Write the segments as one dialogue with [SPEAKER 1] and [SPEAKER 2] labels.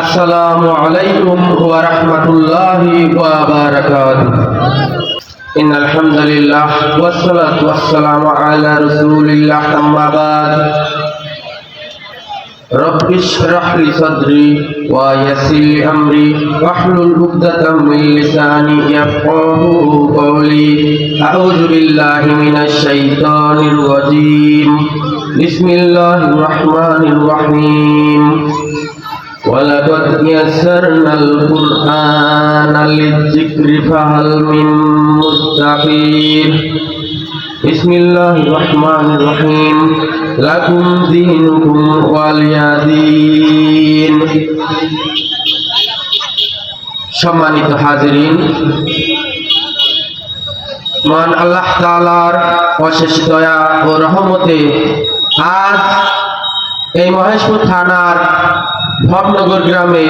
[SPEAKER 1] السلام عليكم ورحمة الله وبركاته. إن الحمد لله والصلاة والسلام على رسول الله أما بعد. رب اشرح لي صدري ويسر لي أمري واحلل عقدة من لساني يفقه قولي. أعوذ بالله من الشيطان الرجيم. بسم الله الرحمن الرحيم. ولقد يسرنا القرآن للذكر فهل من مستقيم بسم الله الرحمن الرحيم لكم دينكم ولي دين সম্মানিত হাজিরিন মান আল্লাহ তাআলার অশেষ দয়া ও রহমতে আজ এই মহেশপুর থানার ভবনগর গ্রামে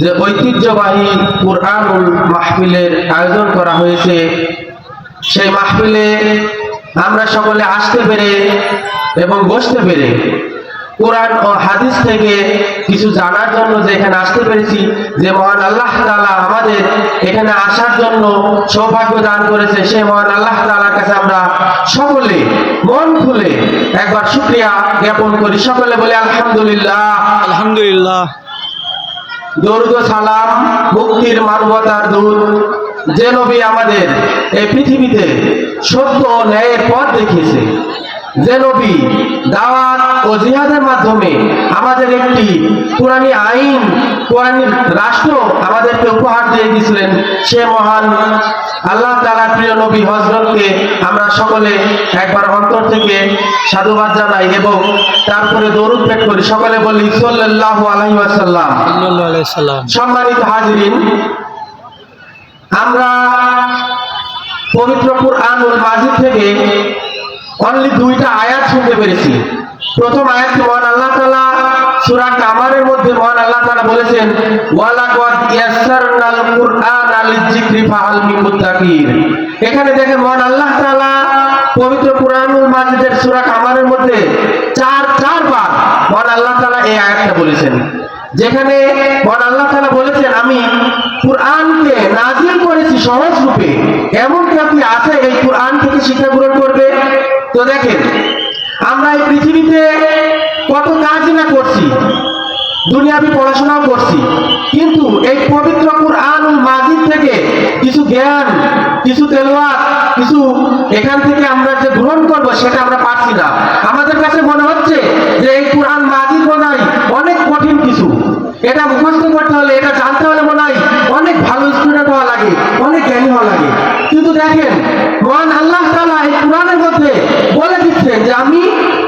[SPEAKER 1] যে ঐতিহ্যবাহী কুরআনুল মাহফিলের আয়োজন করা হয়েছে, সেই মাহফিলে আমরা সকলে আসতে পেরে এবং বসতে পেরে কোরআন ও হাদিস থেকে কিছু জানার জন্য যে এখানে আসতে পেরেছি যে মহান আল্লাহ তালা আমাদের এখানে আসার জন্য সৌভাগ্য দান করেছে সে মহান আল্লাহ তাআলার কাছে আমরা সকলে মন খুলে একবার শুক্রিয়া জ্ঞাপন করি। সকলে বলে আলহামদুলিল্লাহ।
[SPEAKER 2] আলহামদুলিল্লাহ।
[SPEAKER 1] দরুদ ও সালাম মুক্তির মানবতার দূত যে নবী আমাদের এই পৃথিবীতে সত্য ও ন্যায়ের পথ দেখিয়েছে। যে নবী দাওয়াত ও জিহাদের মাধ্যমে আমাদের একটি কোরআনী আইন কোরআনী রাষ্ট্র আমাদেরকে উপহার দিয়ে দিয়েছিলেন সে মহান আল্লাহ তাআলা প্রিয় নবী হজরতকে আমরা সকলে একবার অন্তর থেকে সাধুবাদ জানাই এবং তারপরে দরুদ পেট করি। সকলে বলি সাল্লাল্লাহু আলাইহি ওয়াসাল্লাম।
[SPEAKER 2] সাল্লাল্লাহু আলাইহি সাল্লাম
[SPEAKER 1] সম্মানিত হাজিরিন আমরা পবিত্র কুরআনুল মাজিদ থেকে অনলি দুইটা আয়াত শুনতে পেরেছি। প্রথম আয়াত মহান আল্লাহ তালা সূরা কামারের মধ্যে মহান আল্লাহ তালা বলেছেন এখানে দেখেন মহান আল্লাহ তাআলা পবিত্র কুরআনুল মাজিদের সূরা কামারের মধ্যে চার, চারবার মহান আল্লাহ তাআলা এই আয়াতটা বলেছেন। যেখানে মহান আল্লাহ তাআলা বলেছেন, আমি কুরআনকে নাজিল করেছি সহজ রূপে এমন কি আছে এই কুরআন থেকে শিক্ষা গ্রহণ করবে তো দেখেন, আমরা এই পৃথিবীতে কত কাজ না করছি দুনিয়াবি পড়াশোনাও করছি, কিন্তু এই পবিত্র কুরআনুল মাজিদ থেকে কিছু জ্ঞান, কিছু তেলাওয়াত, কিছু এখান থেকে আমরা যে গ্রহণ করব সেটা আমরা পাচ্ছি না। আমাদের কাছে মনে হচ্ছে যে এই কুরআন মাজিদ মনে অনেক কঠিন কিছু। এটা মুখস্থ করতে হলে, এটা জানতে হলে মনে হয় অনেক ভালো স্টুডেন্ট হওয়া লাগে, অনেক জ্ঞানী হওয়া লাগে। কিন্তু দেখেন, মহান আল্লাহ তাআলা এই কোরআনের মধ্যে আমি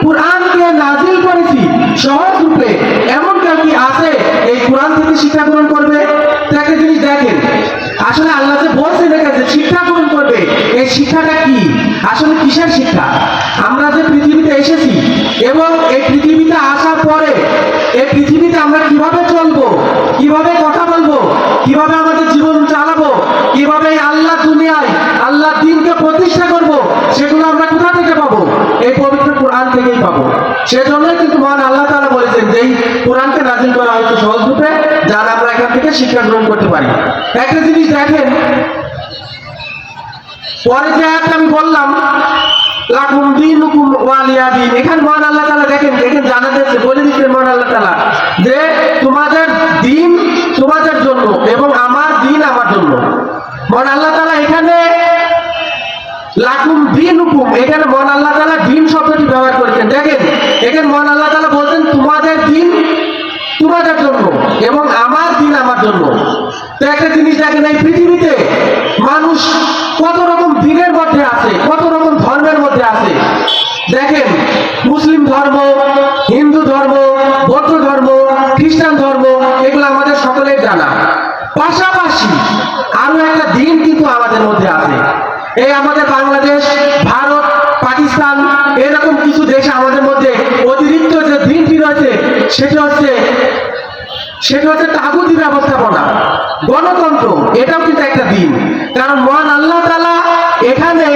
[SPEAKER 1] কোরআনকে নাজিল করেছি সহজ রূপে এমন কি আছে এই কোরআন থেকে শিক্ষা গ্রহণ করবে? একটা জিনিস দেখেন, আসলে আল্লাহ যে বলছেন এখানে যে শিক্ষা গ্রহণ করবে, এই শিক্ষাটা কি? আসলে কিসের শিক্ষা? আমরা যে পৃথিবীতে এসেছি এবং এই পৃথিবীতে আসার পরে, এই পৃথিবীতে আমরা কীভাবে চলবো, কীভাবে কথা বলব, কীভাবে আমাদের জীবন চালাবো কীভাবে এই আল্লাহ দুনিয়ায় আল্লাহ দিনকে প্রতিষ্ঠা করব সেগুলো আমরা কোথা থেকে পাবো এই পবিত্র কোরআন থেকেই পাবো সেজন্যই কিন্তু মহান আল্লাহ তাআলা বলেছেন যে এই কোরআনকে নাজিল করা হয়েছে সহজ রূপে, যারা আমরা এখান থেকে শিক্ষা গ্রহণ করতে পারি। একটা জিনিস দেখেন, পরে যে আমি বললাম ওয়ালিয়া দিন এখানে মহান আল্লাহ তাআলা দেখেন এখানে জানা যাচ্ছে বলে দিচ্ছেন মহান আল্লাহ তাআলা, যে তোমাদের দিন তোমাদের জন্য এবং আমার দিন আমার জন্য। মহান আল্লাহ তাআলা এখানে লাকুম দিনুকুম, এখানে মহান আল্লাহ তাআলা দিন শব্দটি তোমাদের জন্য এবং আমার দিন আমার জন্য। তো একটা জিনিস দেখেন এই পৃথিবীতে মানুষ কত রকম দিনের মধ্যে আছে, কত রকম ধর্মের মধ্যে আছে। দেখেন, মুসলিম ধর্ম, হিন্দু ধর্ম, বৌদ্ধ ধর্ম, খ্রিস্টান ধর্ম, এগুলো আমাদের সকলের জানা। পাশাপাশি আরও একটা দিন কিন্তু আমাদের মধ্যে আছে। এই আমাদের বাংলাদেশ, ভারত, পাকিস্তান, এরকম কিছু দেশে আমাদের মধ্যে অতিরিক্ত যে দিনটি রয়েছে, সেটা হচ্ছে সেটা হচ্ছে তাগুতি ব্যবস্থাপনা। গণতন্ত্র, এটাও কিন্তু একটা দিন। কারণ মহান আল্লাহ তালা এখানে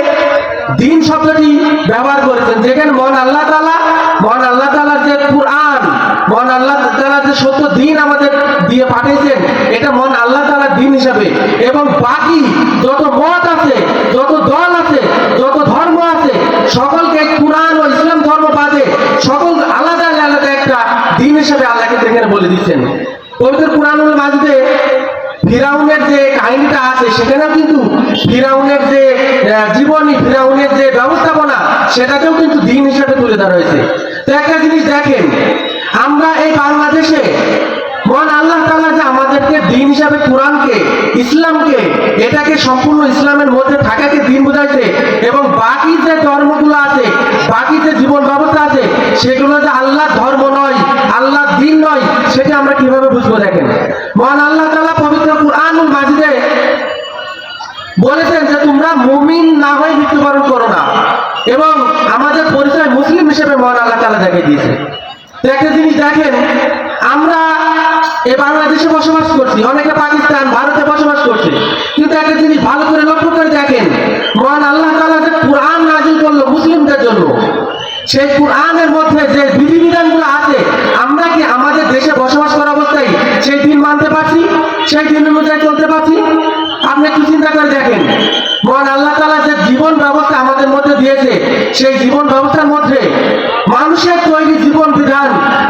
[SPEAKER 1] দিন শব্দটি ব্যবহার করেছেন। যেখানে মহান আল্লাহ তালা মহান আল্লাহ তালা যে কোরআন, মহান আল্লাহ তালা যে সত্য দিন আমাদের দিয়ে পাঠিয়েছেন, এটা মন আল্লাহ তাআলার দিন হিসাবে। এবং বাকি যত মত আছে, যত দল আছে, যত ধর্ম আছে, সকলকে কোরআন ও ইসলাম ধর্ম বাদে সকল আলাদা আলাদা একটা দিন হিসাবে আল্লাহ কিন্তু এখানে বলে দিচ্ছেন। পবিত্র কোরআনুল মাজিদে ফিরাউনের যে কাহিনীটা আছে, সেখানেও কিন্তু ফিরাউনের যে জীবনী, ফিরাউনের যে ব্যবস্থাপনা, সেটাকেও কিন্তু দিন হিসেবে তুলে ধরা হয়েছে। তো একটা জিনিস দেখেন, আমরা এই বাংলাদেশে, মহান আল্লাহ তাআলা যে আমাদেরকে দিন হিসাবে কোরআনকে, ইসলামকে, এটাকে সম্পূর্ণ ইসলামের মধ্যে থাকাকে দিন বোঝাইছে, এবং বাকি যে ধর্মগুলো আছে, বাকি যে জীবন ব্যবস্থা আছে সেগুলো যে আল্লাহ ধর্ম নয় আল্লাহ দিন নয়, সেটা আমরা কীভাবে বুঝব দেখেন? মহান আল্লাহ তাআলা পবিত্র কুরআনুল মাজিদে বলেছেন যে তোমরা মুমিন না হয়ে মৃত্যুবরণ করো না। এবং আমাদের পরিচয় মুসলিম হিসেবে মহান আল্লাহ তালা দেখিয়ে দিয়েছে একটা জিনিস দেখেন, আমরা এ বাংলাদেশে বসবাস করছি, অনেকে পাকিস্তান, ভারতে বসবাস করছে। কিন্তু একটা জিনিস ভালো করে লক্ষ্য করে দেখেন, মহান আল্লাহ তাআলা যে কোরআন নাজিল করল মুসলিমদের জন্য সেই কোরআনের মধ্যে যে বিধিবিধানগুলো আছে, আমরা কি আমাদের দেশে বসবাস করা অবস্থায় সেই দিন মানতে পারছি? সেই দিন অনুযায়ী চলতে পারছি? আপনি একটু চিন্তা করে দেখেন। মহান আল্লাহ তাআলা যে জীবন ব্যবস্থা আমাদের মধ্যে দিয়েছে, সেই জীবন ব্যবস্থার মধ্যে মানুষের তৈরি জীবন বিধান,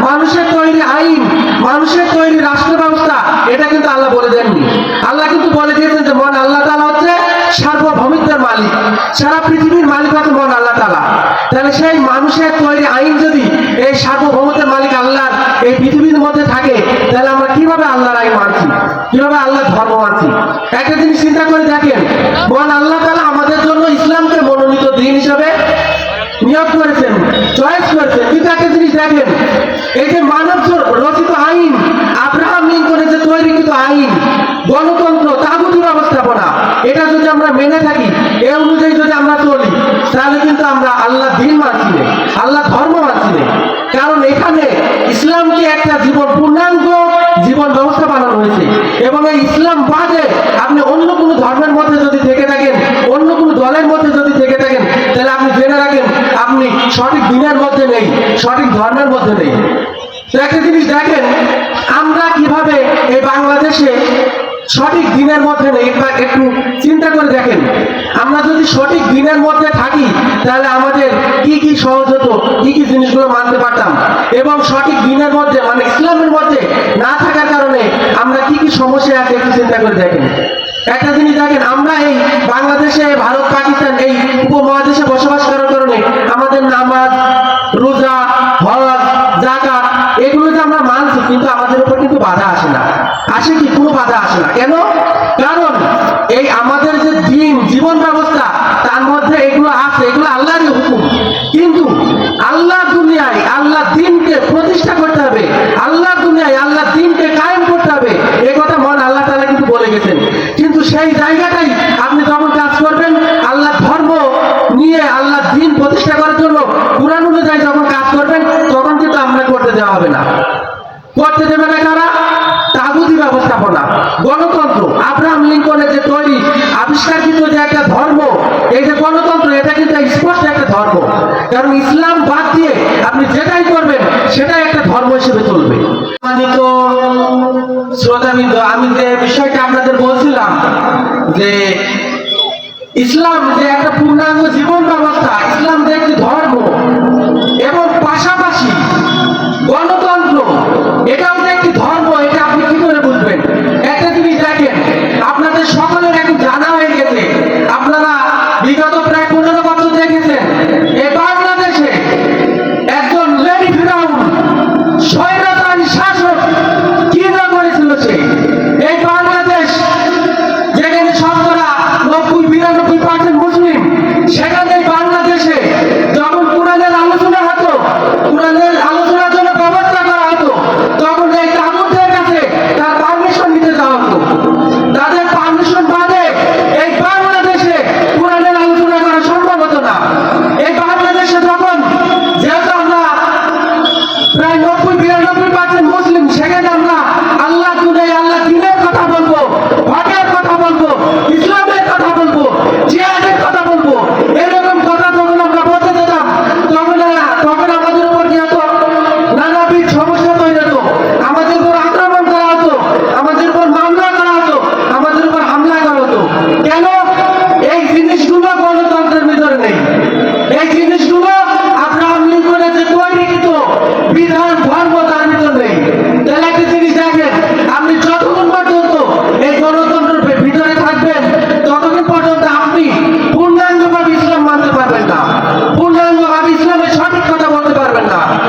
[SPEAKER 1] মানুষের তৈরি আইন, মানুষের তৈরি রাষ্ট্র ব্যবস্থা, এটা কিন্তু আল্লাহ বলে দেননি। আল্লাহ কিন্তু বলে দিয়েছেন যে মহান আল্লাহ তাআলা হচ্ছে সার্বভৌমিত্বের মালিক। সারা পৃথিবীর মালিক হচ্ছে মহান আল্লাহ তাআলা তাহলে সেই মানুষের তৈরি আইন যদি এই সার্বভৌমত্বের মালিক আল্লাহর এই পৃথিবীর মধ্যে থাকে তাহলে আমরা কীভাবে আল্লাহর আইন মানছি কীভাবে আল্লাহর ধর্ম মানছি একটা জিনিস চিন্তা করে দেখেন। মহান আল্লাহ তাআলা আমাদের জন্য ইসলামকে মনোনীত দিন হিসাবে নিয়োগ করেছেন, চয়েস করেছেন। কিন্তু একটা জিনিস দেখেন, এই যে মানব রচিত আইন, আব্রাহাম লিঙ্কনের যে তৈরিকৃত আইন, গণতন্ত্র তাগুতি ব্যবস্থাপনা, এটা যদি আমরা মেনে থাকি, এ অনুযায়ী যদি আমরা চলি, তাহলে কিন্তু আমরা আল্লাহ দিন মানছি আল্লাহ ধর্ম মানছি কারণ এখানে ইসলামকে একটা জীবন পূর্ণাঙ্গ এবং এই ইসলাম বাদে আপনি অন্য কোনো ধর্মের মধ্যে যদি থেকে থাকেন, অন্য কোনো দলের মধ্যে যদি থেকে থাকেন, তাহলে আপনি জেনে রাখেন, আপনি সঠিক দিনের মধ্যে নেই, সঠিক ধর্মের মধ্যে নেই। তো একটা জিনিস দেখেন, আমরা কীভাবে এই বাংলাদেশে সঠিক দিনের মধ্যে নেই। একটু চিন্তা করে দেখেন, আমরা যদি সঠিক দিনের মধ্যে থাকি, তাহলে আমাদের কি কি সহজ হতো, কি কি জিনিসগুলো মানতে পারতাম? এবং সঠিক দিনের মধ্যে মানে ইসলামের মধ্যে না থাকার কারণে আমরা কি কি সমস্যা আছে একটু চিন্তা করে দেখেন। একটা জিনিস দেখেন, আমরা এই বাংলাদেশে, ভারত, পাকিস্তান এই উপমহাদেশে বসবাস করার কারণে আমাদের নামাজ, রোজা, হজ জাকাত এগুলো যে আমরা মানছি, কিন্তু আমাদের উপর কিন্তু বাধা আসে না। আসে কি? কোনো বাধা আসে না। কেন? কারণ এই আমাদের যে দিন জীবন কারণ ইসলাম বাদ দিয়ে আপনি যেটাই করবেন, সেটাই একটা ধর্ম হিসেবে চলবে। শ্রোতাবৃন্দ আমি যে বিষয়টা আপনাদের বলছিলাম যে ইসলাম যে একটা পূর্ণাঙ্গ জীবন ব্যবস্থা, ইসলাম Grazie.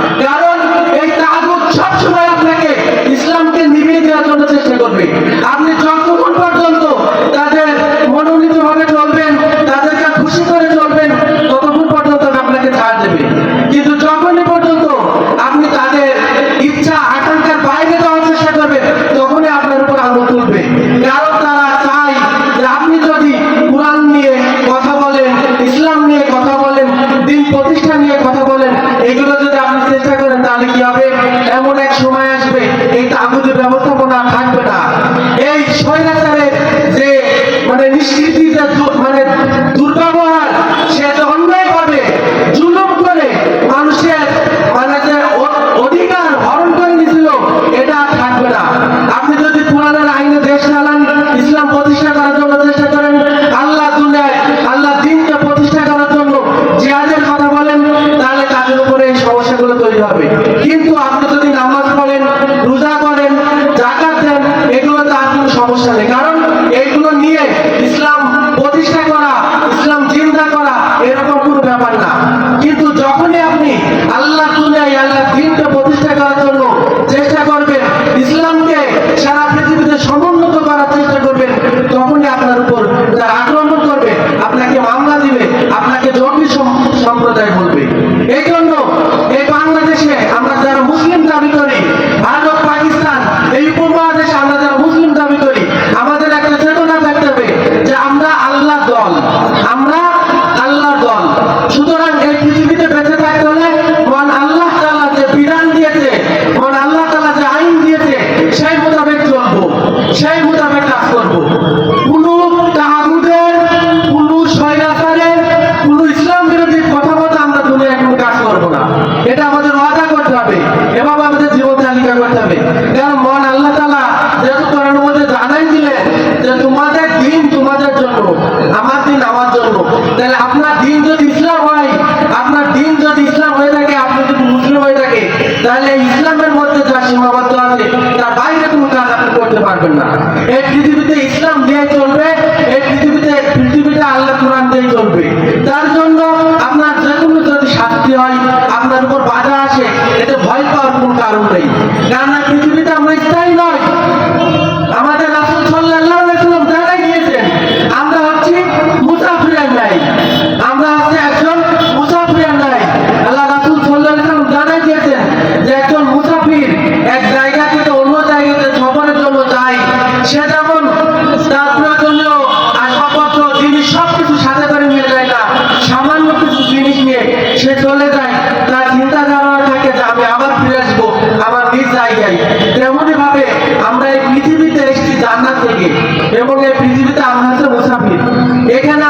[SPEAKER 1] আমরা যদি এবং এই পৃথিবীতে আমরা হচ্ছে মুসাফির এখানে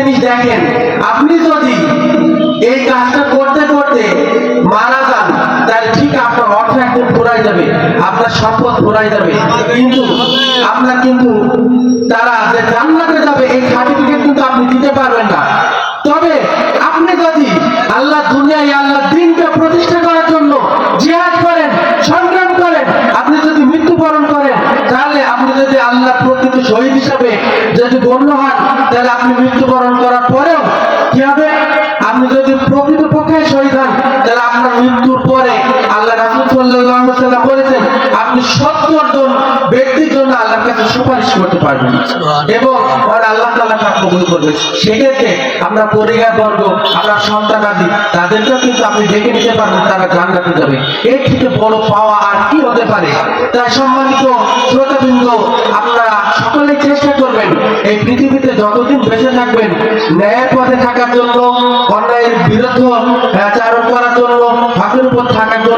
[SPEAKER 1] জিনিস দেখেন। আপনি যদি এই কাজটা করতে করতে মারা যান, তাহলে ঠিক আপনার অর্থ একদম ফোরাই যাবে, আপনার সম্পদ ফোরাই যাবে। কিন্তু আপনার কিন্তু তারা যে জান্নাতে যাবে, এই সার্টিফিকেট কিন্তু আপনি দিতে পারবেন না। তবে আপনি যদি আল্লাহ দুনিয়ায় আল্লাহ পারবে না। এবং আল্লাহ তা কবুল করবে সেক্ষেত্রে আমরা বর্গ, আমরা সন্তান আদি, তাদেরকেও কিন্তু আপনি ডেকে নিতে পারবেন তারা যাবে। এর থেকে বড় পাওয়া আর কি হতে পারে? তাই সম্মানিত শ্রোতাবৃন্দ, আপনারা সকলে চেষ্টা করবেন, এই পৃথিবীতে যতদিন বেঁচে থাকবেন, ন্যায়ের পথে থাকার জন্য, অন্যায়ের বিরুদ্ধ আচারণ করার জন্য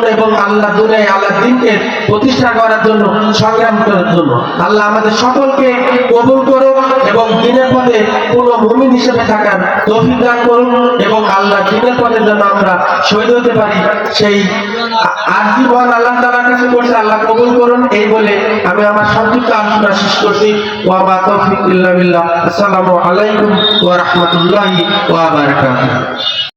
[SPEAKER 1] জন্য এবং আল্লাহ দুনিয়ায় আল্লাহ দিনকে প্রতিষ্ঠা করার জন্য, সংগ্রাম করার জন্য। আল্লাহ আমাদের সকলকে কবুল করুক এবং দিনের পথে কোনো মুমিন হিসেবে থাকার তৌফিক দান করুন এবং আল্লাহ দিনের পথে যেন আমরা শহীদ হতে পারি, সেই আর্জি বল আল্লাহ তালার কাছে করছে, আল্লাহ কবুল করুন, এই বলে আমি আমার সংযুক্ত আলোচনা শেষ করছি। ওয়াবা তৌফিক ইল্লা আসসালামু আলাইকুম ওয়া রাহমাতুল্লাহি ওয়া বারাকাতুহু।